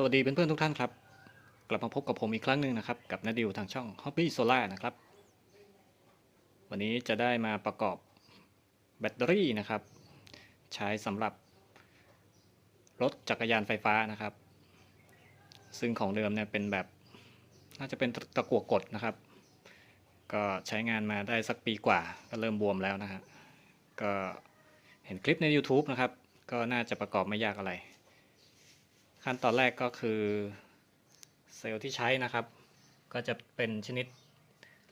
สวัสดีเพื่อนๆทุกท่านครับ กลับมาพบกับผมอีกครั้งหนึ่งนะครับ กับนาดิวทางช่อง Hobby Solar นะครับ วันนี้จะได้มาประกอบแบตเตอรี่นะครับ ใช้สำหรับรถจักรยานไฟฟ้านะครับ ซึ่งของเดิมเนี่ยเป็นแบบน่าจะเป็นตะกั่วกดนะครับ ก็ใช้งานมาได้สักปีกว่าก็เริ่มบวมแล้วนะฮะก็เห็นคลิปใน YouTube นะครับ ก็น่าจะประกอบไม่ยากอะไร ขั้นตอนแรกก็คือเซลล์ที่ใช้นะครับ ก็จะเป็นชนิด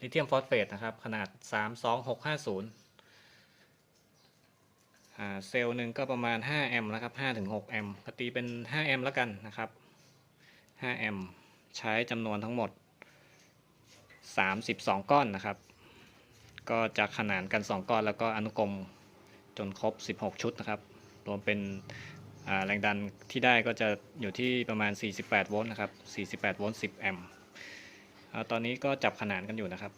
ลิเธียมฟอสเฟตนะครับ ขนาด 32650อ่าเซลล์หนึ่งก็ประมาณ 5 แอมป์นะครับ5ถึง6แอมป์ก็ตีเป็น 5 แอมป์แล้วกันนะครับ 5 แอมป์ใช้จำนวนทั้งหมด 32 ก้อนนะครับ ก็จะขนานกัน 2 ก้อนแล้วก็อนุกรมจนครบ 16 ชุดนะครับ รวมเป็น แรงดันที่ได้ก็จะอยู่ที่ประมาณ 48 โวลต์นะครับ 48 โวลต์ 10 แอมป์ตอนนี้ก็จับขนานกันอยู่นะครับ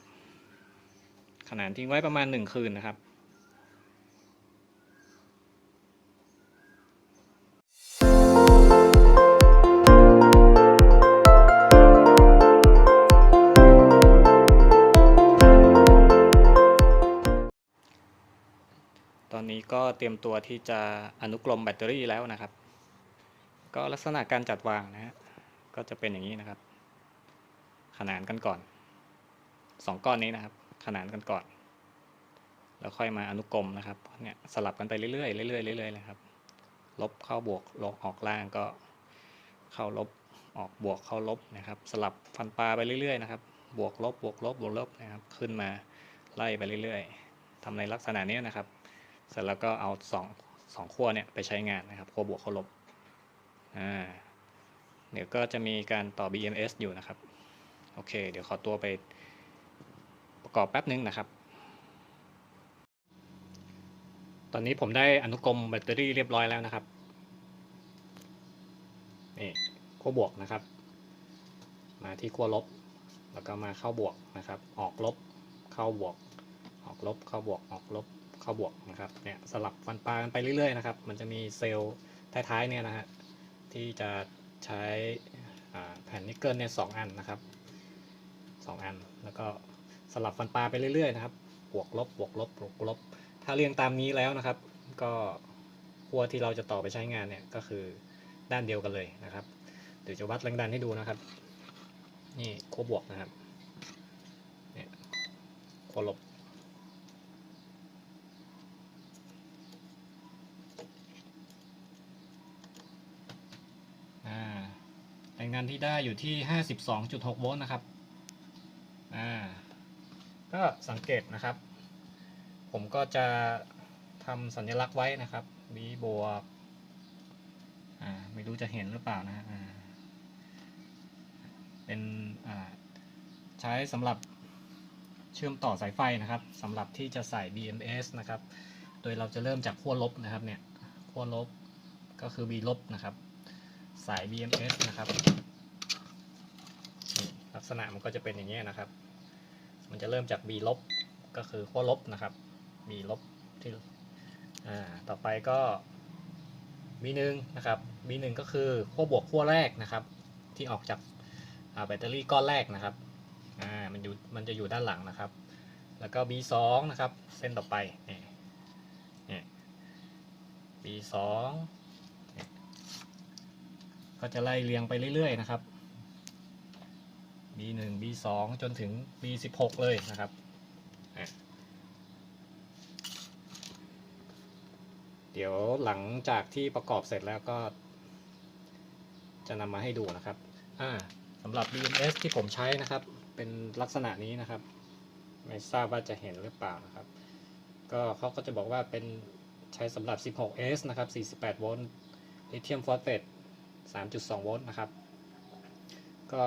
ขนานทิ้งไว้ประมาณ 1 คืนนะครับ เตรียมตัวที่จะอนุกรมแบตเตอรี่แล้วนะครับ ก็ลักษณะการจัดวางนะฮะก็จะเป็นอย่างนี้นะครับ ขนานกันก่อนสองก้อนนี้นะครับ ขนานกันก่อน แล้วค่อยมาอนุกรมนะครับเนี่ยสลับกันไปเรื่อยๆเรื่อยๆเรื่อยๆเลยครับ ลบเข้าบวกลบออกล่างก็เข้าลบออกบวกเข้าลบนะครับ สลับฟันปลาไปเรื่อยๆนะครับ บวกลบบวกลบบวกลบนะครับ ขึ้นมาไล่ไปเรื่อยๆทำในลักษณะนี้นะครับ เสร็จแล้วก็เอาสองสองขั้วเนี่ยไปใช้งานนะครับขั้วบวกขั้วลบอ่าเดี๋ยวก็จะมีการต่อ BMS อยู่นะครับ โอเค เดี๋ยวขอตัวไปประกอบแป๊บนึงนะครับ ตอนนี้ผมได้อนุกรมแบตเตอรี่เรียบร้อยแล้วนะครับ นี่ขั้วบวกนะครับ มาที่ขั้วลบ แล้วก็มาเข้าบวกนะครับ ออกลบ เข้าบวก ออกลบ เข้าบวก ออกลบ เข้าบวกนะครับเนี่ยสลับฟันปลากันไปเรื่อยๆนะครับ มันจะมีเซลล์ท้ายๆเนี่ยนะฮะที่จะใช้แผ่นนิกเกิลเนี่ยสองอันนะครับสองอัน แล้วก็สลับฟันปลาไปเรื่อยๆนะครับบวกลบบวกลบบวกลบ ถ้าเรียงตามนี้แล้วนะครับ ก็ขั้วที่เราจะต่อไปใช้งานเนี่ยก็คือด้านเดียวกันเลยนะครับ เดี๋ยวจะวัดแรงดันให้ดูนะครับ นี่ขั้วบวกนะครับ เนี่ยขั้วลบ อ่าแรงดันที่ได้อยู่ที่ 52.6 โวลต์นะครับ อ่า ก็สังเกตนะครับ ผมก็จะทำสัญลักษณ์ไว้นะครับ V บวก อ่า ไม่รู้จะเห็นหรือเปล่านะะอ่า เป็น อ่า ใช้สำหรับเชื่อมต่อสายไฟนะครับสำหรับที่จะใส่ BMS นะครับ โดยเราจะเริ่มจากขั้วลบนะครับเนี่ย ขั้วลบก็คือ B ลบนะครับ สาย BMS นะครับ ลักษณะมันก็จะเป็นอย่างนี้นะครับ มันจะเริ่มจาก B ลบก็คือขั้วลบนะครับ B ลบที่อ่าต่อไปก็ B หนึ่งนะครับ B หนึ่งก็คือขั้วบวกขั้วแรกนะครับ ที่ออกจากแบตเตอรี่ก้อนแรกนะครับอ่ามันอยู่มันจะอยู่ด้านหลังนะครับ แล้วก็ B สองนะครับ เส้นต่อไปนี่นี่ B สอง ก็จะไล่เรียงไปเรื่อยๆนะครับ B1 B2 จนถึง B16 เลยนะครับ เดี๋ยวหลังจากที่ประกอบเสร็จแล้วก็ จะนำมาให้ดูนะครับสำหรับ BMS ที่ผมใช้นะครับ เป็นลักษณะนี้นะครับ ไม่ทราบว่าจะเห็นหรือเปล่านะครับ ก็เขาก็จะบอกว่าเป็นใช้สำหรับ 16S นะครับ 48 โวลต์ลิเธียมฟอสเฟต 3.2 โวลต์นะครับ ก็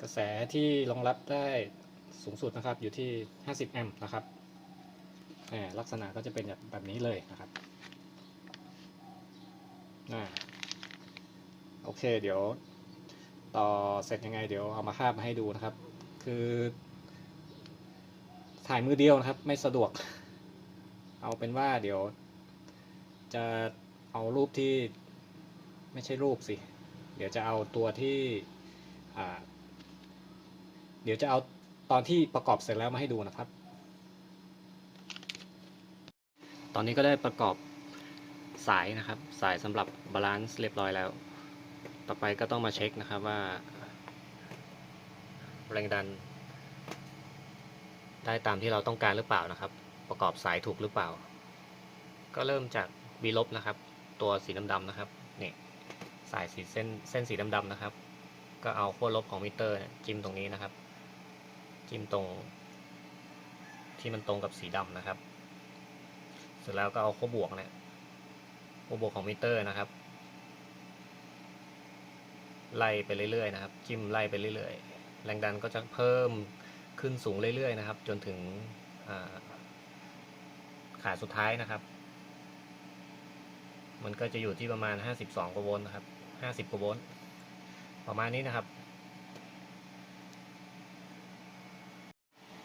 กระแสที่รองรับได้สูงสุดนะครับอยู่ที่ 50 แอมป์นะครับลักษณะก็จะเป็นแบบแบบนี้เลยนะครับโอเคเดี๋ยว ต่อเสร็จยังไงเดี๋ยวเอามาภาพมาให้ดูนะครับ คือ ถ่ายมือเดียวนะครับ ไม่สะดวก เอาเป็นว่าเดี๋ยว จะเอารูปที่ ไม่ใช่รูปสิ เดี๋ยวจะเอาตัวที่เดี๋ยวจะเอาตอนที่ประกอบเสร็จแล้วมาให้ดูนะครับ ตอนนี้ก็ได้ประกอบสายนะครับ สายสำหรับบาลานซ์เรียบร้อยแล้ว ต่อไปก็ต้องมาเช็คนะครับว่า แรงดัน ได้ตามที่เราต้องการหรือเปล่านะครับ ประกอบสายถูกหรือเปล่า ก็เริ่มจาก B ลบนะครับ ตัวสีดำๆนะครับนี่ สายสีเส้นเส้นสีดำๆนะครับ ก็เอาขั้วลบของมิเตอร์จิ้มตรงนี้นะครับ จิ้มตรง ที่มันตรงกับสีดำนะครับ เสร็จแล้วก็เอาขั้วบวกเนี่ยขั้วบวกของมิเตอร์นะครับ ไล่ไปเรื่อยๆนะครับ จิ้มไล่ไปเรื่อยๆ แรงดันก็จะเพิ่มขึ้นสูงเรื่อยๆนะครับ จนถึงขาสุดท้ายนะครับ มันก็จะอยู่ที่ประมาณ 52กว่าโวลต์นะครับ 50กว่าโวลต์ประมาณนี้นะครับ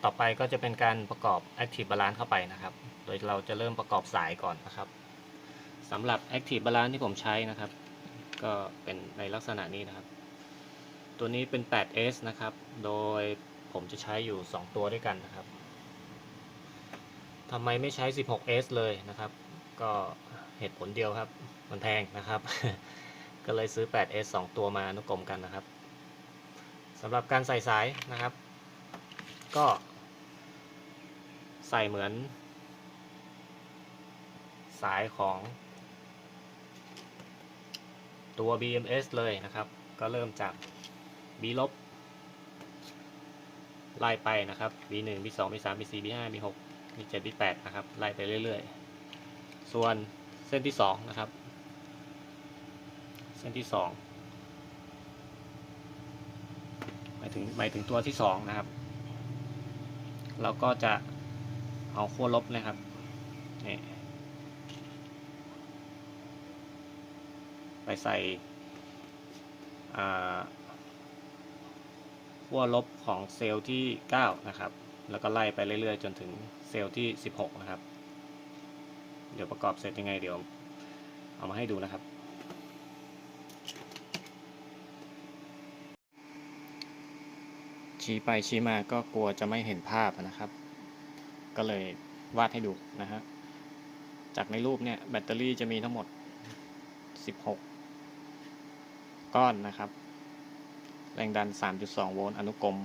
ต่อไปก็จะเป็นการประกอบ Active Balance เข้าไปนะครับ โดยเราจะเริ่มประกอบสายก่อนนะครับสำหรับ Active Balance ที่ผมใช้นะครับ ก็เป็นในลักษณะนี้นะครับ ตัวนี้เป็น 8S นะครับ โดยผมจะใช้อยู่ 2 ตัวด้วยกันนะครับทำไมไม่ใช้ 16S เลยนะครับ ก็เหตุผลเดียวครับ มันแพงนะครับ ก็เลยซื้อ 8S 2 ตัวมาอนุกรมกันนะครับสำหรับการใส่สายนะครับ ก็ ใส่เหมือน สายของตัว BMS เลยนะครับ ก็เริ่มจาก B ลบไล่ไปนะครับ B1 B2 B3 B4 B5 B6 B7 B8 นะครับ ไล่ไปเรื่อย ๆ ส่วนเส้นที่ 2 นะครับ ส้นที่2หมายถึงหมายถึงตัวที่2นะครับ เราก็จะเอาขั้วลบนะครับนี่ไปใส่ขั้วลบของเซลล์ที่ 9 นะครับ แล้วก็ไล่ไปเรื่อยๆ จนถึงเซลล์ที่ 16 นะครับ เดี๋ยวประกอบเสร็จยังไงเดี๋ยวเอามาให้ดูนะครับ ชี้ไปชี้มาก็กลัวจะไม่เห็นภาพนะครับ ก็เลยวาดให้ดูนะฮะ จากในรูปเนี่ยแบตเตอรี่จะมีทั้งหมด 16 ก้อนนะครับ แรงดัน 3.2 โวลต์อนุกรม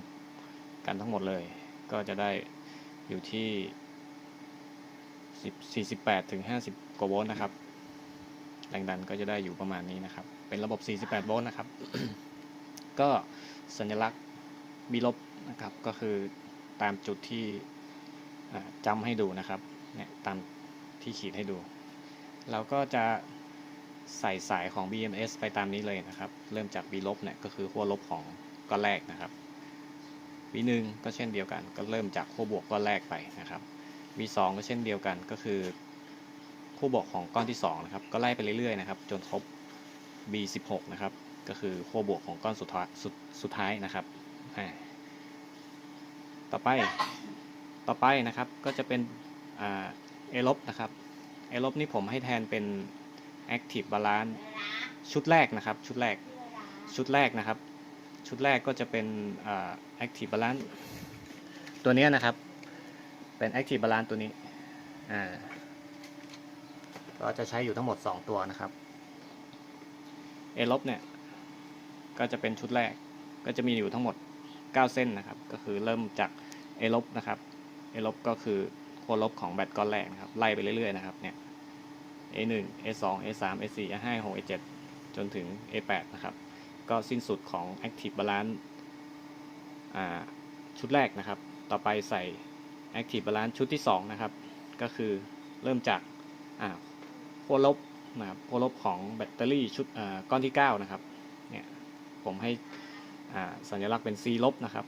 กันทั้งหมดเลย ก็จะได้อยู่ที่ 48ถึง50 กว่าโวลต์นะครับ แรงดันก็จะได้อยู่ประมาณนี้นะครับ เป็นระบบ 48 โวลต์นะครับ ก็สัญลักษณ์ B ลบนะครับก็คือตามจุดที่จำให้ดูนะครับเนี่ยตามที่ขีดให้ดู เราก็จะใส่สายของ BMS ไปตามนี้เลยนะครับ เริ่มจาก B ลบเนี่ยก็คือขั้วลบของก้อนแรกนะครับ B1 ก็เช่นเดียวกัน ก็เริ่มจากขั้วบวกก้อนแรกไปนะครับ B2 ก็เช่นเดียวกันก็คือขั้วบวกของก้อนที่2นะครับก็ไล่ไปเรื่อยๆนะครับจนครบ B16 นะครับก็คือขั้วบวกของก้อนสุดท้ายสุดสุดท้ายนะครับอ่า ต่อไป ต่อไปนะครับ ก็จะเป็นเอลบนะครับ A ลบนี่ผมให้แทนเป็น Active Balance ชุดแรกนะครับ ชุดแรก ชุดแรกนะครับ ชุดแรกก็จะเป็นอ่า Active Balance ตัวนี้นะครับ เป็น Active Balance ตัวนี้ อ่า ก็จะใช้อยู่ทั้งหมด 2 ตัวนะครับ A ลบเนี่ย ก็จะเป็นชุดแรก ก็จะมีอยู่ทั้งหมด 9 เส้นนะครับ ก็คือเริ่มจาก A ลบนะครับ A ลบก็คือขั้วลบของแบตก้อนแรกนะครับ ไล่ไปเรื่อยๆนะครับเนี่ย A1 A2 A3 A4 A5 6 A7 จนถึง A8 นะครับ ก็สิ้นสุดของ Active Balance ชุดแรกนะครับ ต่อไปใส่ Active Balance ชุดที่ 2 นะครับ ก็คือเริ่มจากอ่าขั้วลบนะครับขั้วลบของแบตเตอรี่ชุดก้อนที่ 9 นะครับ เนี่ย ผมให้สัญลักษณ์เป็น C ลบนะครับ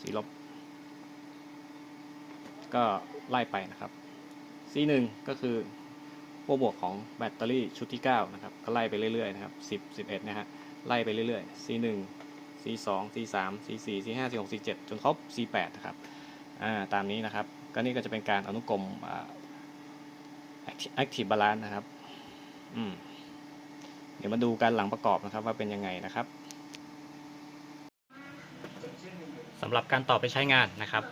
C ลบ ก็ไล่ไปนะครับ C1 ก็คือขั้วบวกของแบตเตอรี่ชุดที่ 9 นะครับ ก็ไล่ไปเรื่อยๆนะครับ10 11 นะฮะ ไล่ไปเรื่อยๆ C1 C2 C3 C4 C5 C6 C7 จนครบ C8 นะครับ อ่า ตามนี้นะครับ ก็นี่ก็จะเป็นการอนุกรมอ่า Active Balance นะครับ อืมดี๋ยวมาดูการหลังประกอบนะครับว่าเป็นยังไงนะครับสำหรับการต่อไปใช้งานนะครับ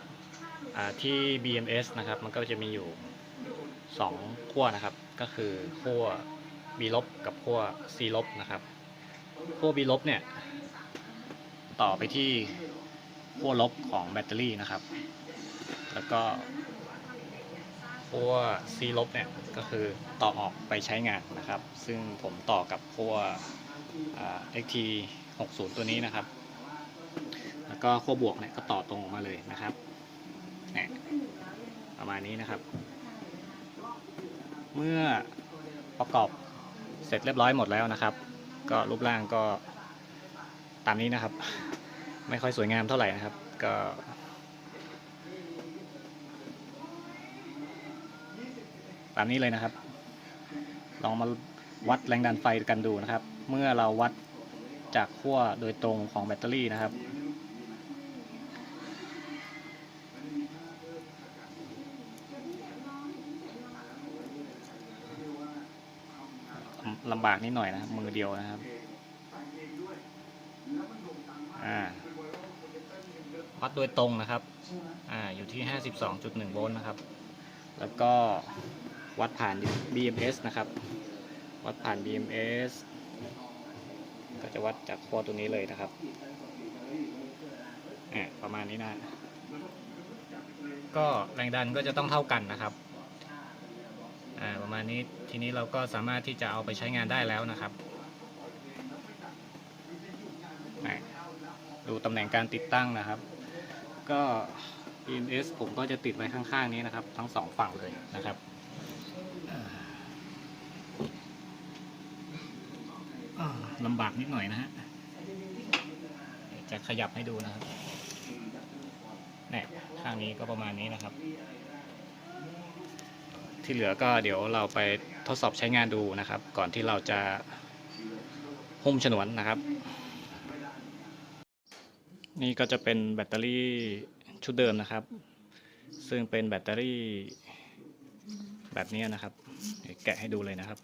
ที่ BMS นะครับ มันก็จะมีอยู่ 2 ขั้วนะครับ ก็คือขั้ว B ลบกับขั้ว C ลบนะครับขั้ว B ลบเนี่ย ต่อไปที่ขั้วลบของแบตเตอรี่นะครับ แล้วก็ขั้ว C ลบเนี่ย ก็คือต่อออกไปใช้งานนะครับ ซึ่งผมต่อกับขั้ว XT 60 ตัวนี้นะครับ แล้วก็ขั้วบวกเนี่ยก็ต่อตรงออกมาเลยนะครับ ประมาณนี้นะครับ เมื่อประกอบเสร็จเรียบร้อยหมดแล้วนะครับ ก็รูปร่างก็ตามนี้นะครับ ไม่ค่อยสวยงามเท่าไหร่นะครับ ก็ตามนี้เลยนะครับ ลองมาวัดแรงดันไฟกันดูนะครับ เมื่อเราวัดจากขั้วโดยตรงของแบตเตอรี่นะครับ ลำบากนิดหน่อยนะครับมือเดียวนะครับอ่าวัดโดยตรงนะครับอ่าอยู่ที่ 52.1 โวลต์นะครับ แล้วก็วัดผ่าน BMS นะครับ วัดผ่าน BMS ก็จะวัดจากขั้วตัวนี้เลยนะครับอ่าประมาณนี้นะ ก็แรงดันก็จะต้องเท่ากันนะครับอ่าประมา ณนี้ ทีนี้เราก็สามารถที่จะเอาไปใช้งานได้แล้วนะครับดูตำแหน่งการติดตั้งนะครับ ก็ EMS ผมก็จะติดไว้ข้างๆนี้นะครับ ทั้งสองฝั่งเลยนะครับลำบากนิดหน่อยนะฮะ จะขยับให้ดูนะครับเนี่ยข้างนี้ก็ประมาณนี้นะครับ ที่เหลือก็เดี๋ยวเราไปทดสอบใช้งานดูนะครับ ก่อนที่เราจะหุ้มฉนวนนะครับ นี่ก็จะเป็นแบตเตอรี่ชุดเดิมนะครับ ซึ่งเป็นแบตเตอรี่แบบนี้นะครับแกะให้ดูเลยนะครับ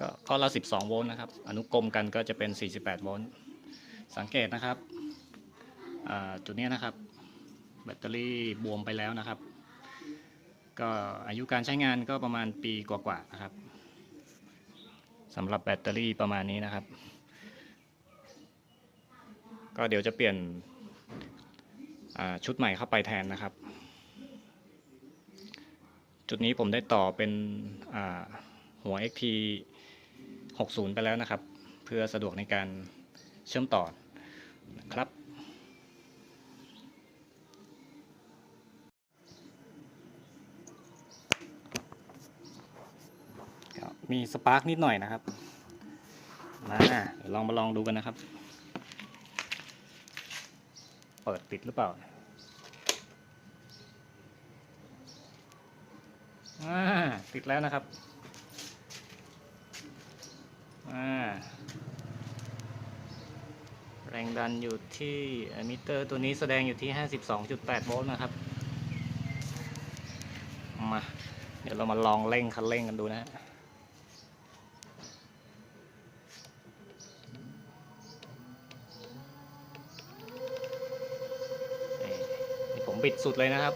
ก็ข้อละ 12 โวลต์นะครับ อนุกรมกันก็จะเป็น 48 โวลต์ สังเกตนะครับ จุดนี้นะครับ แบตเตอรี่บวมไปแล้วนะครับ ก็อายุการใช้งานก็ประมาณปีกว่าๆนะครับสำหรับแบตเตอรี่ประมาณนี้นะครับ ก็เดี๋ยวจะเปลี่ยนชุดใหม่เข้าไปแทนนะครับ จุดนี้ผมได้ต่อเป็นหัว XT 60 ไปแล้วนะครับ เพื่อสะดวกในการเชื่อมต่อนะครับ ครับ มีสปาร์กนิดหน่อยนะครับมาเดี๋ยวลองมาลองดูกันนะครับ เปิดติดหรือเปล่าอ่าติดแล้วนะครับแรงดันอยู่ที่มิเตอร์ตัวนี้แสดงอยู่ที่ 52.8 โวลต์นะครับ มา เดี๋ยวเรามาลองเร่งคันเร่งกันดูนะฮะ บิดสุดเลยนะครับ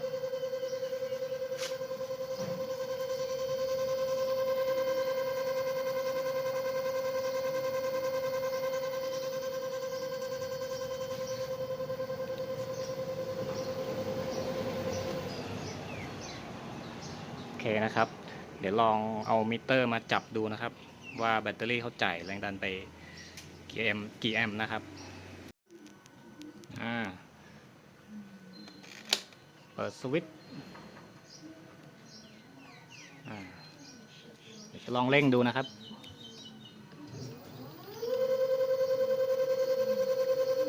โอเคนะครับ เดี๋ยวลองเอามิเตอร์มาจับดูนะครับ ว่าแบตเตอรี่เขาจ่ายแรงดันไปกี่แอมป์กี่แอมป์นะครับ อ่า เปิด สวิตเดี๋ยวจะลองเร่งดูนะครับ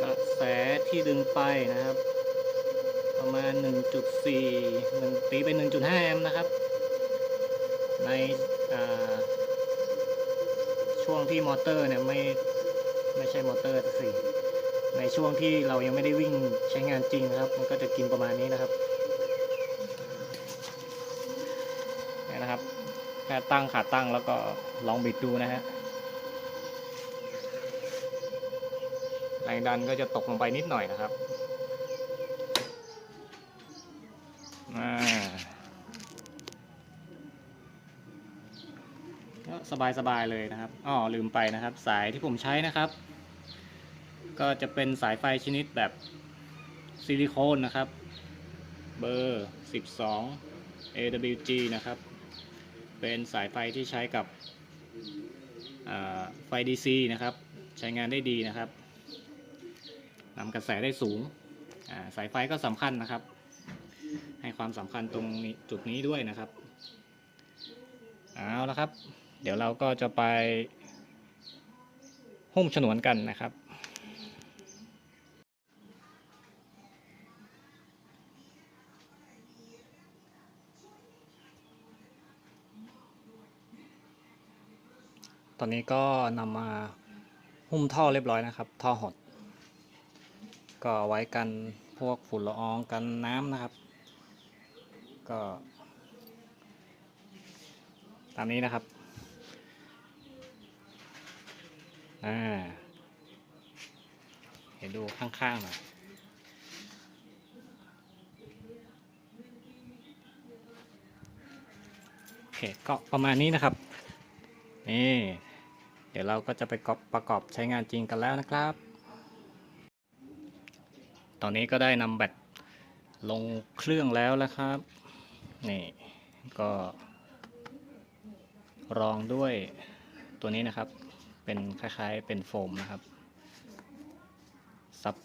กระแสที่ดึงไปนะครับ ประมาณ 1.4 1ตีไป 1.5 แอมป์นะครับ ในช่วงที่มอเตอร์เนี่ยไม่ไม่ใช่มอเตอร์สิในช่วงที่เรายังไม่ได้วิ่งใช้งานจริงนะครับ มันก็จะกินประมาณนี้นะครับเนี่ย นะครับ แค่ตั้งขาตั้งแล้วก็ลองบิดดูนะฮะแรงดันก็จะตกลงไปนิดหน่อยนะครับอ่าก็สบายๆเลยนะครับอ๋อลืมไปนะครับ สายที่ผมใช้นะครับ ก็จะเป็นสายไฟชนิดแบบซิลิโคนนะครับ เบอร์ 12 AWG นะครับ เป็นสายไฟที่ใช้กับอ่าไฟ DC นะครับ ใช้งานได้ดีนะครับนำกระแสได้สูง สายไฟก็สำคัญนะครับ ให้ความสำคัญตรงจุดนี้ด้วยนะครับ เอาละครับ เดี๋ยวเราก็จะไปหุ้มฉนวนกันนะครับ อนนี้ก็นำมาหุ้มท่อเรียบร้อยนะครับ ท่อหด ก็ไว้กันพวกฝุ่นละอองกันน้ำนะครับ ก็ ตามนี้นะครับ อ่า เห็นดูข้างๆหน่อยโอเคก็ประมาณนี้นะครับ นี่ เดี๋ยวเราก็จะไปประกอบใช้งานจริงกันแล้วนะครับ ตอนนี้ก็ได้นำแบตลงเครื่องแล้วนะครับนี่ก็รองด้วยตัวนี้นะครับ เป็นคล้ายๆเป็นโฟมนะครับ ซับ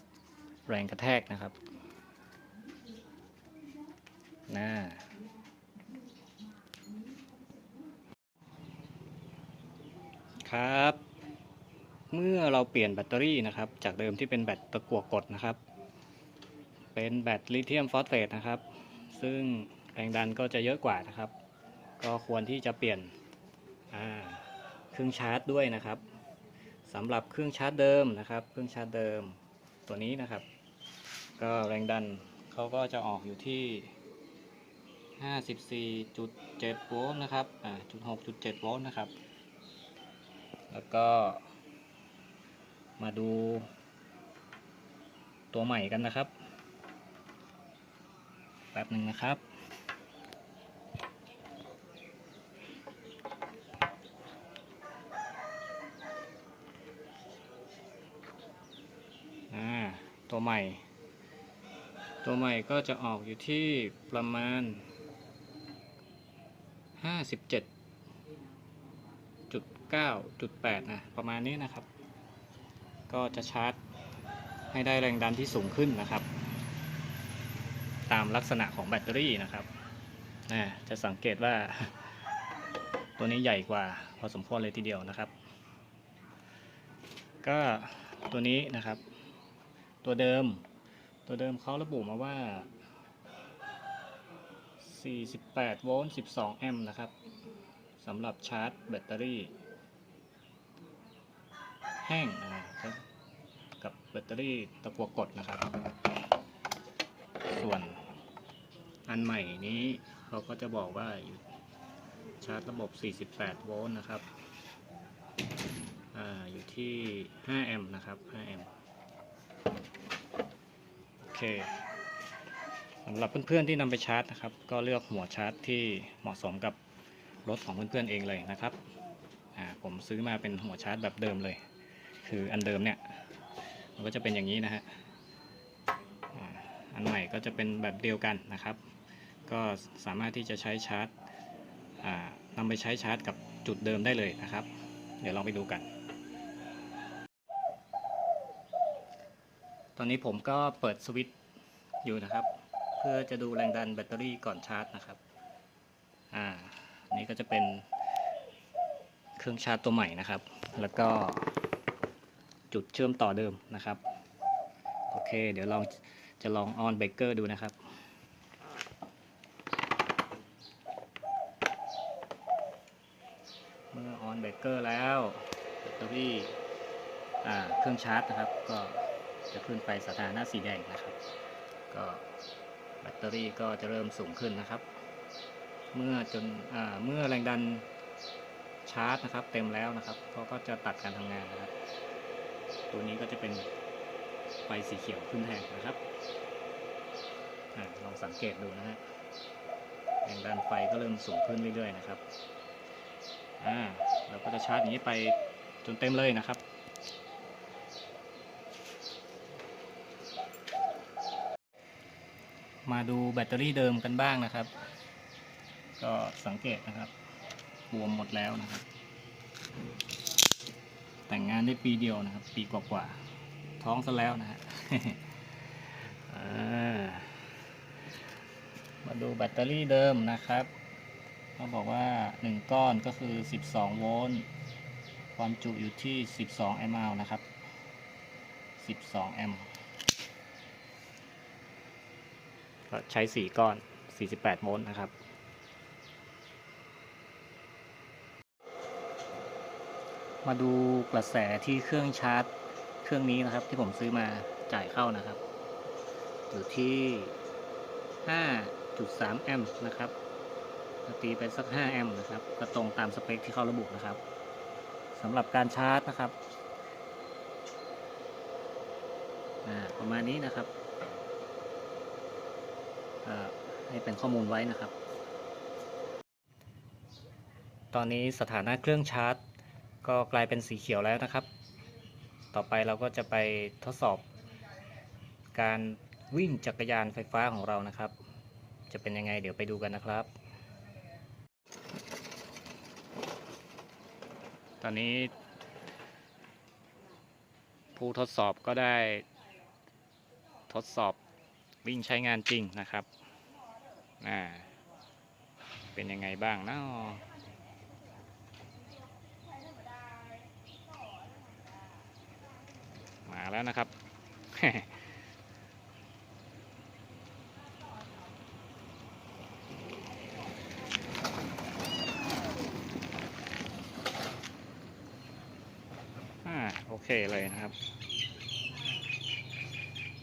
แรงกระแทกนะครับน่า ครับ เมื่อเราเปลี่ยนแบตเตอรี่นะครับ จากเดิมที่เป็นแบตตะกั่วกดนะครับ เป็นแบตลิเธียมฟอสเฟตนะครับ ซึ่งแรงดันก็จะเยอะกว่านะครับ ก็ควรที่จะเปลี่ยนเครื่องชาร์จด้วยนะครับสำหรับเครื่องชาร์จเดิมนะครับ เครื่องชาร์จเดิมตัวนี้นะครับ ก็แรงดันเขาก็จะออกอยู่ที่54.7โวลต์นะครับ อ่า จุด6.7โวลต์นะครับ แล้วก็ มาดู ตัวใหม่กันนะครับ แป๊บหนึ่งนะครับตัวใหม่ ตัวใหม่ก็จะออกอยู่ที่ประมาณ 57 จุดเก้าจุดแปดนะ ประมาณนี้นะครับ ก็จะชาร์จให้ได้แรงดันที่สูงขึ้นนะครับ ตามลักษณะของแบตเตอรี่นะครับนะจะสังเกตว่า ตัวนี้ใหญ่กว่าพอสมควรเลยทีเดียวนะครับ ก็ตัวนี้นะครับ ตัวเดิม ตัวเดิมเขาระบุมาว่า 48 โวลต์ 12 แอมป์นะครับสำหรับชาร์จแบตเตอรี่ แห้งนะครับกับแบตเตอรี่ตะกัวกดนะครับ ส่วนอันใหม่นี้เขาก็จะบอกว่าอยู่ชาร์จระบบ 48 โวลต์นะครับออยู่ที่ 5 แอมป์นะครับ 5 แอมป์โอเคสำหรับเพื่อนๆที่นำไปชาร์จนะครับ ก็เลือกหัวชาร์จที่เหมาะสมกับรถของเพื่อนๆเองเลยนะครับผมซื้อมาเป็นหัวชาร์จแบบเดิมเลย คืออันเดิมเนี่ย มันก็จะเป็นอย่างนี้นะฮะอันใหม่ก็จะเป็นแบบเดียวกันนะครับ ก็สามารถที่จะใช้ชาร์จอ่านำไปใช้ชาร์จกับจุดเดิมได้เลยนะครับ เดี๋ยวลองไปดูกัน ตอนนี้ผมก็เปิดสวิตช์อยู่นะครับ เพื่อจะดูแรงดันแบตเตอรี่ก่อนชาร์จนะครับ อ่า นี่ก็จะเป็นเครื่องชาร์จตัวใหม่นะครับ แล้วก็ จุดเชื่อมต่อเดิมนะครับ โอเค เดี๋ยวลองจะลองออนเบเกอร์ดูนะครับเมื่อออนเบเกอร์แล้วแบตเตอรี่เครื่องชาร์จนะครับ ก็จะขึ้นไปสถานะสีแดงนะครับ ก็แบตเตอรี่ก็จะเริ่มสูงขึ้นนะครับ เมื่อจนอเมื่อแรงดันชาร์จนะครับ เต็มแล้วนะครับเขาก็จะตัดการทำงานนะครับ ตัวนี้ก็จะเป็นไฟสีเขียวขึ้นแทนนะครับอลองสังเกตดูนะฮะแรงดันไฟก็เริ่มสูงขึ้นเรื่อยๆนะครับอ่าเราก็จะชาร์จอย่างนี้ไปจนเต็มเลยนะครับมาดูแบตเตอรี่เดิมกันบ้างนะครับ ก็สังเกตนะครับ บวมหมดแล้วนะครับ แต่งงานได้ปีเดียวนะครับ ปีกว่าๆท้องซะแล้วนะฮะมาดูแบตเตอรี่เดิมนะครับเขาบอกว่า 1 ก้อนก็คือ 12 โวลต์ความจุอยู่ที่ 12 แอมป์นะครับ 12 แอมป์ก็ใช้ 4 ก้อน 48 โวลต์นะครับ มาดูกระแสที่เครื่องชาร์จเครื่องนี้นะครับ ที่ผมซื้อมาจ่ายเข้านะครับ อยู่ที่ 5.3 แอมป์นะครับตีไปสัก 5 แอมป์นะครับก็ตรงตามสเปคที่เขาระบุนะครับสำหรับการชาร์จนะครับประมาณนี้นะครับให้เป็นข้อมูลไว้นะครับ ตอนนี้สถานะเครื่องชาร์จ ก็กลายเป็นสีเขียวแล้วนะครับ ต่อไปเราก็จะไปทดสอบ การวิ่งจักรยานไฟฟ้าของเรานะครับ จะเป็นยังไงเดี๋ยวไปดูกันนะครับ ตอนนี้ ผู้ทดสอบก็ได้ทดสอบวิ่งใช้งานจริงนะครับ อ่า เป็นยังไงบ้างเนาะมา แล้วนะครับ อ่า โอเคเลยนะครับ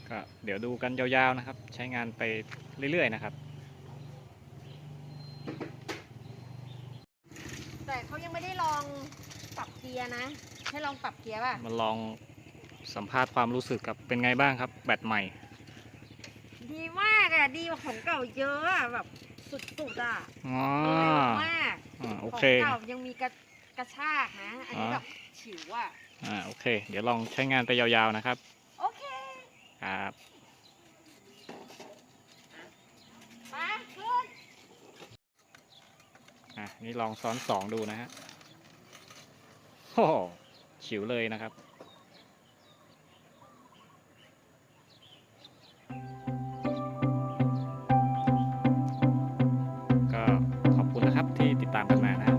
ก็เดี๋ยวดูกันยาวๆนะครับ ใช้งานไปเรื่อยๆนะครับแต่เขายังไม่ได้ลองปรับเกียร์นะ ให้ลองปรับเกียร์ป่ะมาลอง สัมภาษณ์ความรู้สึกกับเป็นไงบ้างครับ แบตใหม่ ดีมากอะดีกว่าของเก่าเยอะอะแบบสุดๆอะอ๋อเร็วมากอ่าโอของเคเก่ายังมีกระกระชากนะ อันนี้อ๋อแบบฉิวอะอ่าโอเค เดี๋ยวลองใช้งานไปยาวๆนะครับโอเคครับไปขึ้นอะนี่ลองซ้อนสองดูนะฮะโอ้โหฉิวเลยนะครับ ตดตามกันมานะ